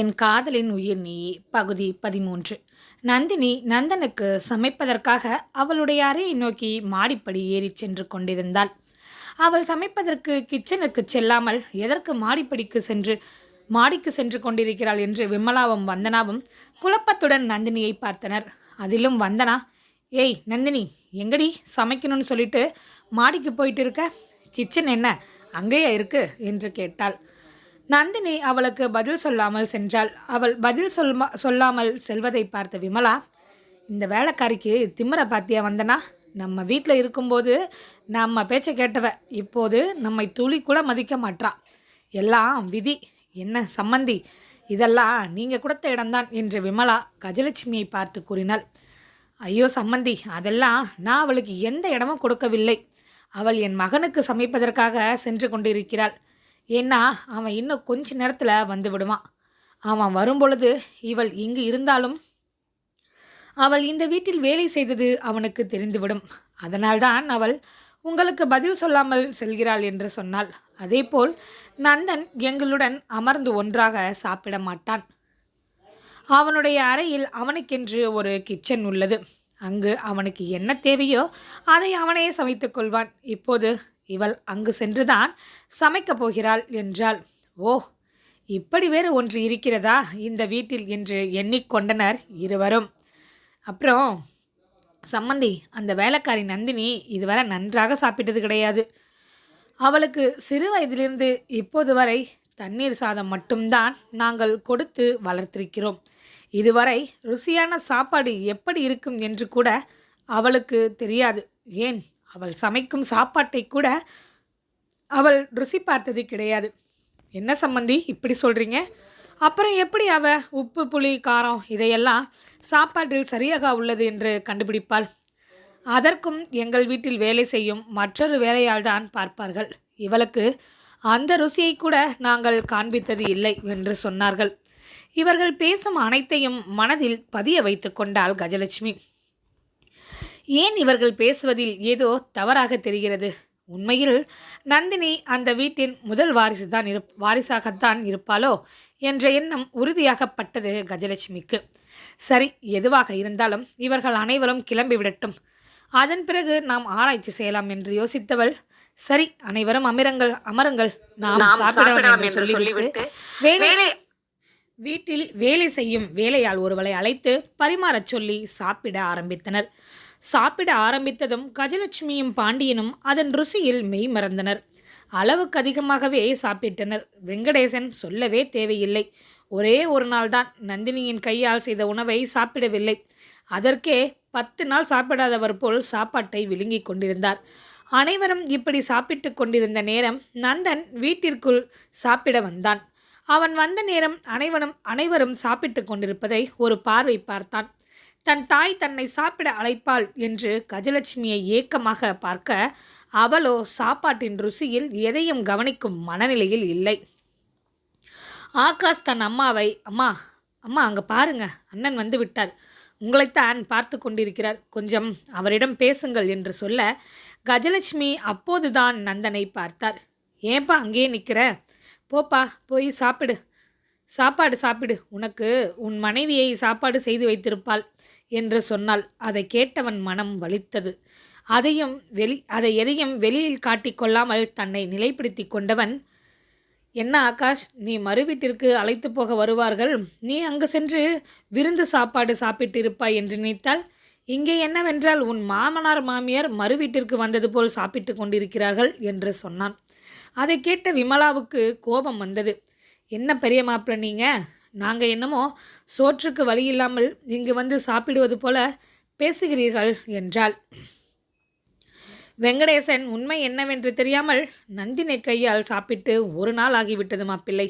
என் காதலின் உயிர் நீ பகுதி பதிமூன்று. நந்தினி நந்தனுக்கு சமைப்பதற்காக அவளுடைய அறையை நோக்கி மாடிப்படி ஏறிச் சென்று கொண்டிருந்தாள். அவள் சமைப்பதற்கு கிச்சனுக்கு செல்லாமல் எதற்கு மாடிப்படிக்கு சென்று மாடிக்கு சென்று கொண்டிருக்கிறாள் என்று விமலாவும் வந்தனாவும் குழப்பத்துடன் நந்தினியை பார்த்தனர். அதிலும் வந்தனா? ஏய் நந்தினி எங்கடி சமைக்கணும்னு சொல்லிட்டு மாடிக்கு போயிட்டு இருக்க கிச்சன் என்ன? அங்கேயா இருக்கு? என்று கேட்டாள். நந்தினி அவளுக்கு பதில் சொல்லாமல் சென்றாள். அவள் பதில் சொல்மா சொல்லாமல் செல்வதை பார்த்த விமலா இந்த வேலைக்காரிக்கு திம்மரை பாத்தியா வந்தனா? நம்ம வீட்டில் இருக்கும்போது நம்ம பேச்சை கேட்டவ இப்போது நம்மை துளி கூட மதிக்க மாட்டா எல்லாம் விதி என்ன சம்மந்தி இதெல்லாம் நீங்கள் கொடுத்த இடம்தான் என்று விமலா கஜலட்சுமியை பார்த்து கூறினாள். ஐயோ சம்மந்தி அதெல்லாம் நான் அவளுக்கு எந்த இடமும் கொடுக்கவில்லை. அவள் என் மகனுக்கு சமைப்பதற்காக சென்று கொண்டிருக்கிறாள். ஏன்னா அவன் இன்னும் கொஞ்ச நேரத்தில் வந்து விடுவான். அவன் வரும்பொழுது இவள் இங்கு இருந்தாலும் அவள் இந்த வீட்டில் வேலை செய்தது அவனுக்கு தெரிந்துவிடும். அதனால்தான் அவள் உங்களுக்கு பதில் சொல்லாமல் செல்கிறாள் என்று சொன்னாள். அதேபோல் நந்தன் எங்களுடன் அமர்ந்து ஒன்றாக சாப்பிட மாட்டான். அவனுடைய அறையில் அவனுக்கென்று ஒரு கிச்சன் உள்ளது. அங்கு அவனுக்கு என்ன தேவையோ அதை அவனே சமைத்துக் கொள்வான். இப்போது இவள் அங்கு சென்றுதான் சமைக்கப் போகிறாள் என்றாள். ஓ இப்படி வேறு ஒன்று இருக்கிறதா? இந்த வீட்டில் என்று எண்ணிக்கொண்டனர் இருவரும். அப்புறம் சம்மந்தி அந்த வேலைக்காரி நந்தினி இதுவரை நன்றாக சாப்பிட்டது கிடையாது. அவளுக்கு சிறு வயதிலிருந்து இப்போது வரை தண்ணீர் சாதம் மட்டும்தான் நாங்கள் கொடுத்து வளர்த்திருக்கிறோம். இதுவரை ருசியான சாப்பாடு எப்படி இருக்கும் என்று கூட அவளுக்கு தெரியாது. ஏன்? அவள் சமைக்கும் சாப்பாட்டை கூட அவள் ருசி பார்த்தது கிடையாது. என்ன சம்மந்தி இப்படி சொல்கிறீங்க அப்புறம் எப்படி அவ? உப்பு புளி காரம் இதையெல்லாம் சாப்பாட்டில் சரியாக உள்ளது என்று கண்டுபிடிப்பாள். அதற்கும் எங்கள் வீட்டில் வேலை செய்யும் மற்றொரு வேலையால் தான் பார்ப்பார்கள். இவளுக்கு அந்த ருசியை கூட நாங்கள் காண்பித்தது இல்லை என்று சொன்னார்கள். இவர்கள் பேசும் அனைத்தையும் மனதில் பதிய வைத்து கொண்டாள் கஜலட்சுமி. ஏன் இவர்கள் பேசுவதில் ஏதோ தவறாக தெரிகிறது? உண்மையில் நந்தினி அந்த வீட்டின் முதல் வாரிசு தான் இரு வாரிசாகத்தான் இருப்பாளோ என்ற எண்ணம் உறுதியாகப்பட்டது கஜலட்சுமிக்கு. சரி எதுவாக இருந்தாலும் இவர்கள் அனைவரும் கிளம்பி விடட்டும். அதன் பிறகு நாம் ஆராய்ச்சி செய்யலாம் என்று யோசித்தவள் சரி அனைவரும் அமருங்கள் அமருங்கள். நாம் சாப்பிடலாம் என்று சொல்லிவிட்டு வேலை வீட்டில் வேலை செய்யும் வேலையால் ஒருவளை அழைத்து பரிமாறச் சொல்லி சாப்பிட ஆரம்பித்தனர். சாப்பிட ஆரம்பித்ததும் கஜலட்சுமியும் பாண்டியனும் அதன் ருசியில் மெய் மறந்தனர். அளவுக்கு அதிகமாகவே சாப்பிட்டனர். வெங்கடேசன் சொல்லவே தேவையில்லை. ஒரே ஒரு நாள்தான் நந்தினியின் கையால் செய்த உணவை சாப்பிடவில்லை. அதற்கே பத்து நாள் சாப்பிடாதவர் போல் சாப்பாட்டை விழுங்கிக் கொண்டிருந்தார். அனைவரும் இப்படி சாப்பிட்டு கொண்டிருந்த நேரம் நந்தன் வீட்டிற்குள் சாப்பிட வந்தான். அவன் வந்த நேரம் அனைவரும் அனைவரும் சாப்பிட்டு கொண்டிருப்பதை ஒரு பார்வை பார்த்தான். தன் தாய் தன்னை சாப்பிட அழைப்பாள் என்று கஜலட்சுமியை ஏக்கமாக பார்க்க அவளோ சாப்பாட்டின் ருசியில் எதையும் கவனிக்கும் மனநிலையில் இல்லை. ஆகாஷ் தன் அம்மாவை அம்மா அம்மா அங்கே பாருங்க. அண்ணன் வந்து விட்டார். உங்களைத்தான் பார்த்து கொண்டிருக்கிறார். கொஞ்சம் அவரிடம் பேசுங்கள் என்று சொல்ல கஜலட்சுமி அப்போதுதான் நந்தனை பார்த்தார். ஏன்பா அங்கேயே நிற்கிற போப்பா போய் சாப்பிடு. சாப்பாடு சாப்பிடு உனக்கு உன் மனைவியை சாப்பாடு செய்து வைத்திருப்பாள் என்று சொன்னாள் அதை கேட்டவன் மனம் வலித்தது. அதையும் வெளி அதை எதையும் வெளியில் காட்டிக்கொள்ளாமல் தன்னை நிலைப்படுத்தி கொண்டவன் என்ன ஆகாஷ் நீ மறு வீட்டிற்கு அழைத்து போக வருவார்கள்? நீ அங்கு சென்று விருந்து சாப்பாடு சாப்பிட்டு இருப்பாய் என்று நினைத்தால் இங்கே என்னவென்றால் உன் மாமனார் மாமியார் மறு வீட்டிற்கு வந்தது போல் சாப்பிட்டு கொண்டிருக்கிறார்கள் என்று சொன்னான். அதை கேட்ட விமலாவுக்கு கோபம் வந்தது. என்ன பெரிய மாப்பிள்ள நீங்கள் நாங்கள் என்னமோ சோற்றுக்கு வழி இல்லாமல் இங்கு வந்து சாப்பிடுவது போல பேசுகிறீர்கள் என்றாள். வெங்கடேசன் உண்மை என்னவென்று தெரியாமல் நந்தினை கையால் சாப்பிட்டு ஒரு நாள் ஆகிவிட்டது மாப்பிள்ளை.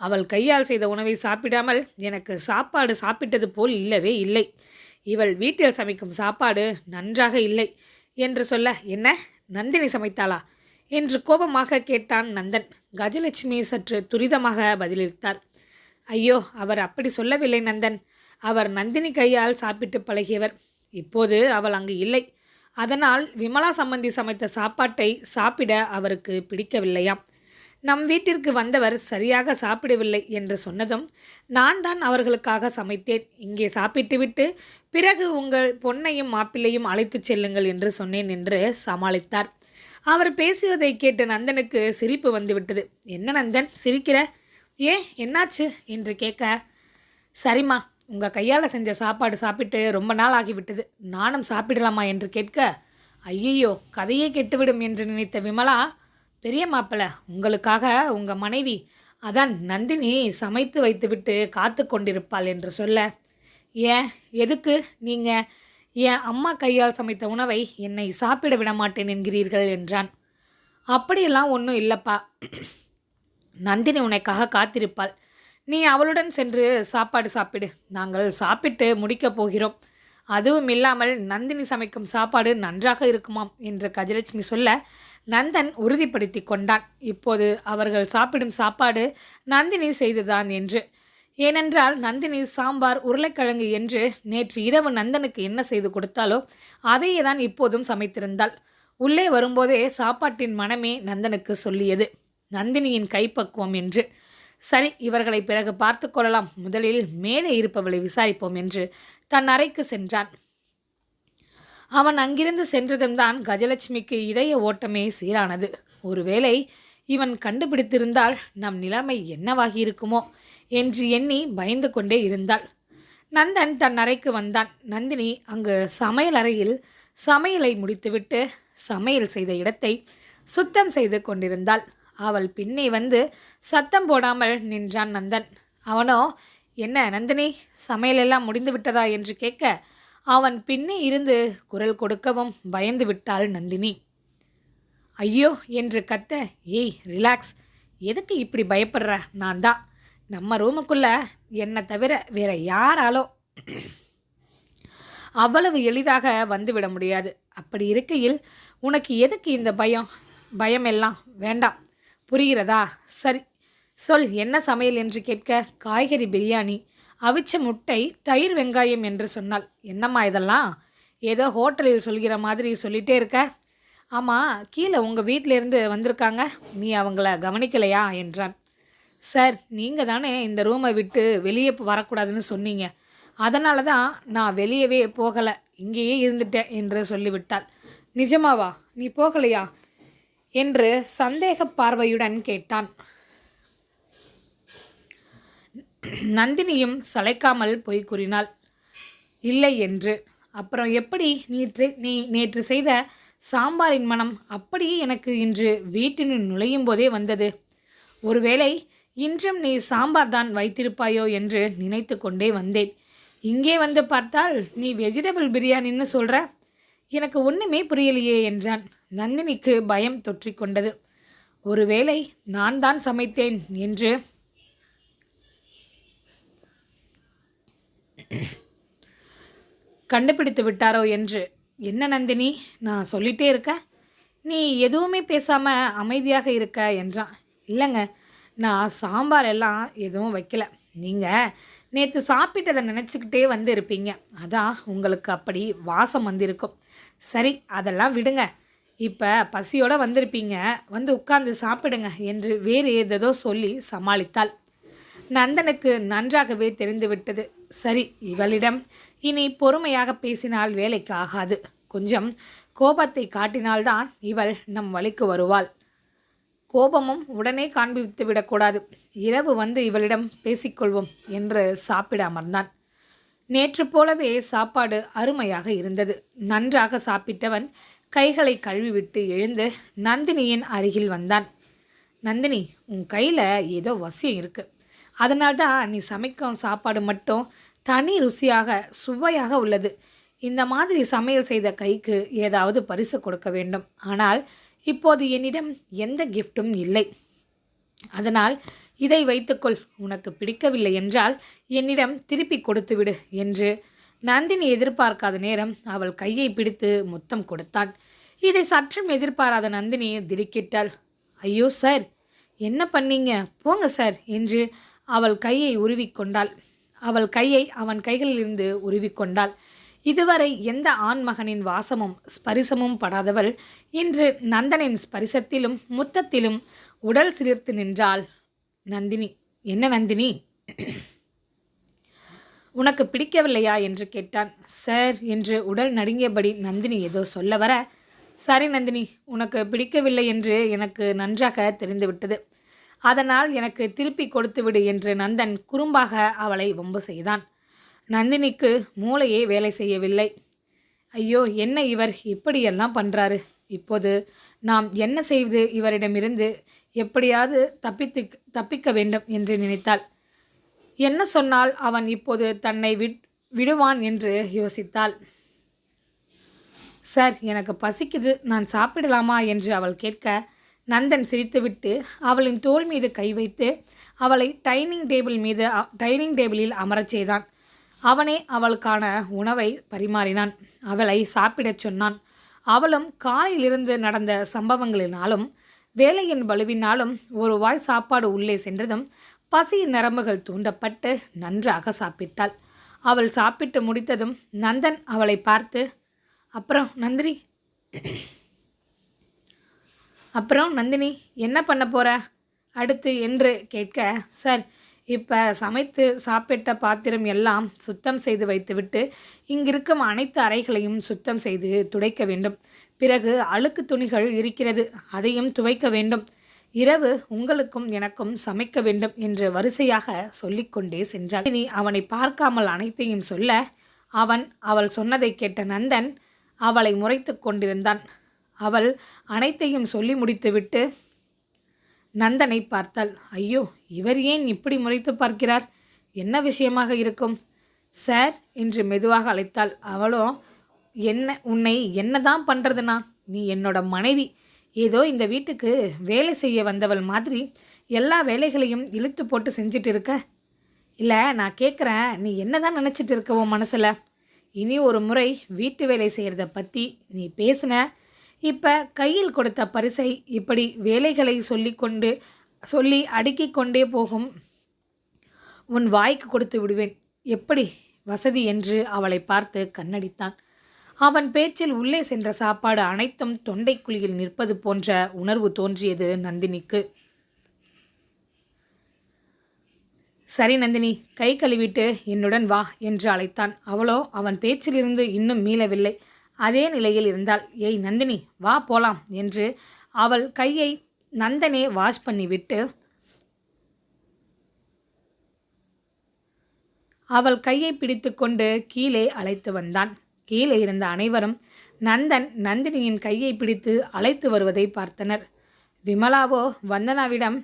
அவள் கையால் செய்த உணவை சாப்பிடாமல் எனக்கு சாப்பாடு சாப்பிட்டது போல் இல்லவே இல்லை. இவள் வீட்டில் சமைக்கும் சாப்பாடு நன்றாக இல்லை என்று சொல்ல என்ன? நந்தினி சமைத்தாளா? என்று கோபமாக கேட்டான் நந்தன். கஜலட்சுமி சற்று துரிதமாக பதிலளித்தார். ஐயோ அவர் அப்படி சொல்லவில்லை நந்தன். அவர் நந்தினி கையால் சாப்பிட்டு பழகியவர். இப்போது அவள் அங்கு இல்லை. அதனால் விமலா சம்பந்தி சமைத்த சாப்பாட்டை சாப்பிட அவருக்கு பிடிக்கவில்லையாம். நம் வீட்டிற்கு வந்தவர் சரியாக சாப்பிடவில்லை என்று சொன்னதும் நான் தான் அவர்களுக்காக சமைத்தேன். இங்கே சாப்பிட்டுவிட்டு பிறகு உங்கள் பொன்னையும் மாப்பிள்ளையும் அழைத்துச் செல்லுங்கள் என்று சொன்னேன் என்று சமாளித்தார். அவர் பேசுவதை கேட்டு நந்தனுக்கு சிரிப்பு வந்துவிட்டது. என்ன நந்தன் சிரிக்கிற? ஏ என்னாச்சு? என்று கேட்க சரிம்மா உங்கள் கையால் செஞ்ச சாப்பாடு சாப்பிட்டு ரொம்ப நாள் ஆகிவிட்டது. நானும் சாப்பிடலாமா? என்று கேட்க ஐயையோ கதையே கெட்டுவிடும் என்று நினைத்த விமலா பெரிய மாப்பிள்ள உங்களுக்காக உங்கள் மனைவி அதான் நந்தினி சமைத்து வைத்துவிட்டு காத்து கொண்டிருப்பாள் என்று சொல்ல ஏன் எதுக்கு? நீங்கள் என் அம்மா கையால் சமைத்த உணவை என்னை சாப்பிட விடமாட்டேன் என்கிறீர்கள் என்றான். அப்படியெல்லாம் ஒன்றும் இல்லைப்பா. நந்தினி உனக்காக காத்திருப்பாள். நீ அவளுடன் சென்று சாப்பாடு சாப்பிடு. நாங்கள் சாப்பிட்டு முடிக்கப் போகிறோம். அதுவும் இல்லாமல் நந்தினி சமைக்கும் சாப்பாடு நன்றாக இருக்குமாம் என்று கஜலட்சுமி சொல்ல நந்தன் உறுதிப்படுத்தி கொண்டான். இப்போது அவர்கள் சாப்பிடும் சாப்பாடு நந்தினி செய்துதான் என்று. ஏனென்றால் நந்தினி சாம்பார் உருளைக்கிழங்கு என்று நேற்று இரவு நந்தனுக்கு என்ன செய்து கொடுத்தாலோ அதையே தான் இப்போதும் சமைத்திருந்தாள். உள்ளே வரும்போதே சாப்பாட்டின் மனமே நந்தனுக்கு சொல்லியது. நந்தினியின் கைப்பக்குவம் என்று. சரி இவர்களை பிறகு பார்த்து கொள்ளலாம். முதலில் மேலே இருப்பவளை விசாரிப்போம் என்று தன் அறைக்கு சென்றான். அவன் அங்கிருந்து சென்றதும் தான் கஜலட்சுமிக்கு இதய ஓட்டமே சீரானது. ஒருவேளை இவன் கண்டுபிடித்திருந்தால் நம் நிலைமை என்னவாகி இருக்குமோ என்று எண்ணி பயந்து கொண்டே இருந்தாள். நந்தன் தன் அறைக்கு வந்தான். நந்தினி அங்கு சமையல் அறையில் சமையலை முடித்துவிட்டு சமையல் செய்த இடத்தை சுத்தம் செய்து கொண்டிருந்தாள். அவள் பின்னே வந்து சத்தம் போடாமல் நின்றான் நந்தன். அவனோ என்ன நந்தினி சமையலெல்லாம் முடிந்து விட்டதா? என்று கேட்க அவன் பின்னே இருந்து குரல் கொடுக்கவும் பயந்து விட்டாள் நந்தினி. ஐயோ என்று கத்த ஏய் ரிலாக்ஸ். எதுக்கு இப்படி பயப்படுற? நான் தான் நம்ம ரூமுக்குள்ள என்னை தவிர வேற யாராலோ அவ்வளவு எளிதாக வந்துவிட முடியாது. அப்படி இருக்கையில் உனக்கு எதுக்கு இந்த பயம்? பயம் எல்லாம் வேண்டாம். புரிகிறதா? சரி. சொல் என்ன சமையல் என்று கேட்க காய்கறி பிரியாணி அவிச்ச முட்டை தயிர் வெங்காயம் என்று சொன்னால் என்னம்மா இதெல்லாம்? ஏதோ ஹோட்டலில் சொல்கிற மாதிரி சொல்லிட்டே இருக்க. ஆமாம் கீழே உங்கள் வீட்டிலேருந்து வந்திருக்காங்க. நீ அவங்கள கவனிக்கலையா? என்றான். சார் நீங்கள் தானே இந்த ரூமை விட்டு வெளியே வரக்கூடாதுன்னு சொன்னீங்க. அதனால தான் நான் வெளியவே போகலை. இங்கேயே இருந்துட்டேன் என்று சொல்லிவிட்டாள். நிஜமாவா? நீ போகலையா? என்று சந்தேக பார்வையுடன் கேட்டான். நந்தினியும் சளைக்காமல் போய் கூறினாள். இல்லை என்று. அப்புறம் எப்படி நேற்று நீ நேற்று செய்த சாம்பாரின் மனம் அப்படியே எனக்கு இன்று வீட்டினுள் நுழையும் போதே வந்தது. ஒருவேளை இன்றும் நீ சாம்பார் தான் வைத்திருப்பாயோ என்று நினைத்து கொண்டே வந்தேன். இங்கே வந்து பார்த்தால் நீ வெஜிடபிள் பிரியாணின்னு சொல்கிற எனக்கு ஒன்றுமே புரியலையே என்றான். நந்தினிக்கு பயம் தொற்றிக்கொண்டது. ஒருவேளை நான் தான் சமைத்தேன் என்று கண்டுபிடித்து விட்டாரோ என்று. என்ன நந்தினி நான் சொல்லிட்டே இருக்க? நீ எதுவுமே பேசாமல் அமைதியாக இருக்க என்றான். இல்லைங்க நான் சாம்பார் எல்லாம் எதுவும் வைக்கல. நீங்கள் நேற்று சாப்பிட்டதை நினச்சிக்கிட்டே வந்து இருப்பீங்க அதான் உங்களுக்கு அப்படி வாசம் வந்திருக்கும். சரி அதெல்லாம் விடுங்க. இப்போ பசியோடு வந்திருப்பீங்க. வந்து உட்கார்ந்து சாப்பிடுங்க என்று வேறு ஏதேதோ சொல்லி சமாளித்தாள். நந்தனுக்கு நன்றாகவே தெரிந்துவிட்டது. சரி இவளிடம் இனி பொறுமையாக பேசினால் வேலைக்கு ஆகாது. கொஞ்சம் கோபத்தை காட்டினால்தான் இவள் நம் வழிக்கு வருவாள். கோபமும் உடனே காண்பித்து விடக்கூடாது. இரவு வந்து இவளிடம் பேசிக்கொள்வோம் என்று சாப்பிட அமர்ந்தான். நேற்று போலவே சாப்பாடு அருமையாக இருந்தது. நன்றாக சாப்பிட்டவன் கைகளை கழுவிவிட்டு எழுந்து நந்தினியின் அருகில் வந்தான். நந்தினி உன் கையில் ஏதோ வசியம் இருக்கு. அதனால்தான் நீ சமைக்கும் சாப்பாடு மட்டும் தனி ருசியாக சுவையாக உள்ளது. இந்த மாதிரி சமையல் செய்த கைக்கு ஏதாவது பரிசு கொடுக்க வேண்டும். ஆனால் இப்போது என்னிடம் எந்த கிஃப்ட்டும் இல்லை. அதனால் இதை வைத்துக்கொள். உனக்கு பிடிக்கவில்லை என்றால் என்னிடம் திருப்பி கொடுத்துவிடு என்று நந்தினி எதிர்பார்க்காத நேரம் அவள் கையை பிடித்து முத்தம் கொடுத்தான் இதை சற்றும் எதிர்பாராத நந்தினி திடுக்கிட்டாள். ஐயோ சார் என்ன பண்ணீங்க? போங்க சார் என்று அவள் கையை உருவிக்கொண்டாள் அவள் கையை அவன் கைகளிலிருந்து உருவிக்கொண்டாள் இதுவரை எந்த ஆண்மகனின் வாசமும் ஸ்பரிசமும் படாதவள் இன்று நந்தனின் ஸ்பரிசத்திலும் முத்தத்திலும் உடல் சிலிர்த்து நின்றாள் நந்தினி. என்ன நந்தினி? உனக்கு பிடிக்கவில்லையா என்று கேட்டான். சார் என்று உடல் நடுங்கியபடி நந்தினி ஏதோ சொல்ல வர சரி நந்தினி உனக்கு பிடிக்கவில்லை என்று எனக்கு நன்றாக தெரிந்துவிட்டது. அதனால் எனக்கு திருப்பி கொடுத்துவிடு என்று நந்தன் குறும்பாக அவளை வம்பு செய்தான். நந்தினிக்கு மூளையே வேலை செய்யவில்லை. ஐயோ என்ன இவர் இப்படியெல்லாம் பண்ணுறாரு இப்போது நாம் என்ன செய்வது இவரிடமிருந்து எப்படியாவது தப்பித்து தப்பிக்க வேண்டும் என்று நினைத்தாள். என்ன சொன்னால் அவன் இப்போது தன்னை விட் விடுவான் என்று யோசித்தாள். சார் எனக்கு பசிக்குது. நான் சாப்பிடலாமா? என்று அவள் கேட்க நந்தன் சிரித்துவிட்டு அவளின் தோல் மீது கை வைத்து அவளை டைனிங் டேபிள் மீது டைனிங் டேபிளில் அமரச் செய்தான். அவனே அவளுக்கான உணவை பரிமாறினான். அவளை சாப்பிடச் சொன்னான். அவளும் காலையிலிருந்து நடந்த சம்பவங்களினாலும் வேலையின் வலுவினாலும் ஒரு வாய் சாப்பாடு உள்ளே சென்றதும் பசியின் நரம்புகள் தூண்டப்பட்டு நன்றாக சாப்பிட்டாள். அவள் சாப்பிட்டு முடித்ததும் நந்தன் அவளை பார்த்து அப்புறம் நந்தினி? அப்புறம் நந்தினி என்ன பண்ண போற? அடுத்து என்று கேட்க சார் இப்போ சமைத்து சாப்பிட்ட பாத்திரம் எல்லாம் சுத்தம் செய்து வைத்துவிட்டு இங்கிருக்கும் அனைத்து அறைகளையும் சுத்தம் செய்து துடைக்க வேண்டும். பிறகு அழுக்கு துணிகள் இருக்கிறது அதையும் துவைக்க வேண்டும். இரவு உங்களுக்கும் எனக்கும் சமைக்க வேண்டும் என்று வரிசையாக சொல்லிக்கொண்டே சென்றாள். இனி அவனை பார்க்காமல் அனைத்தையும் சொல்ல அவன் அவள் சொன்னதை கேட்ட நந்தன் அவளை முறைத்து கொண்டிருந்தான். அவள் அனைத்தையும் சொல்லி முடித்துவிட்டு நந்தனை பார்த்தாள் ஐயோ இவர் ஏன் இப்படி முறைத்து பார்க்கிறார்? என்ன விஷயமாக இருக்கும்? சார் என்று மெதுவாக அழைத்தாள் அவளோ என்ன உன்னை என்னதான் பண்ணுறதுனா நீ என்னோட மனைவி. ஏதோ இந்த வீட்டுக்கு வேலை செய்ய வந்தவள் மாதிரி எல்லா வேலைகளையும் இழுத்து போட்டு செஞ்சுட்டு இருக்க இல்லை நான் கேட்குறேன் நீ என்ன தான் நினச்சிட்டு இருக்க உன் மனசில்? இனி ஒரு முறை வீட்டு வேலை செய்கிறத பற்றி நீ பேசின இப்போ கையில் கொடுத்த பரிசை இப்படி வேலைகளை சொல்லிக்கொண்டு சொல்லி அடுக்கி கொண்டே போகும். உன் வாய்க்கு கொடுத்து விடுவேன். எப்படி வசதி என்று அவளை பார்த்து கண்ணடித்தான். அவன் பேச்சில் உள்ளே சென்ற சாப்பாடு அனைத்தும் தொண்டைக்குழியில் நிற்பது போன்ற உணர்வு தோன்றியது நந்தினிக்கு. சரி நந்தினி கை கழுவிட்டு என்னுடன் வா என்று அழைத்தான். அவளோ அவன் பேச்சிலிருந்து இன்னும் மீளவில்லை. அதே நிலையில் இருந்தால் ஏய் நந்தினி வா போலாம் என்று அவள் கையை நந்தனே வாஷ் பண்ணிவிட்டு அவள் கையை பிடித்துக்கொண்டு கீழே அழைத்து வந்தான். கீழே இருந்த அனைவரும் நந்தன் நந்தினியின் கையை பிடித்து அழைத்து வருவதை பார்த்தனர். விமலாவோ வந்தனாவிடம்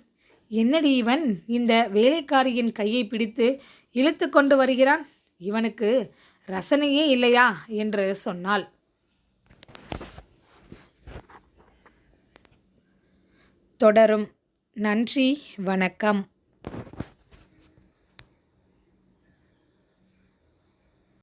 என்னடி இவன் இந்த வேலைக்காரியின் கையை பிடித்து இழுத்து கொண்டு வருகிறான்? இவனுக்கு ரசனையே இல்லையா? என்று சொன்னாள். தொடரும். நன்றி வணக்கம்.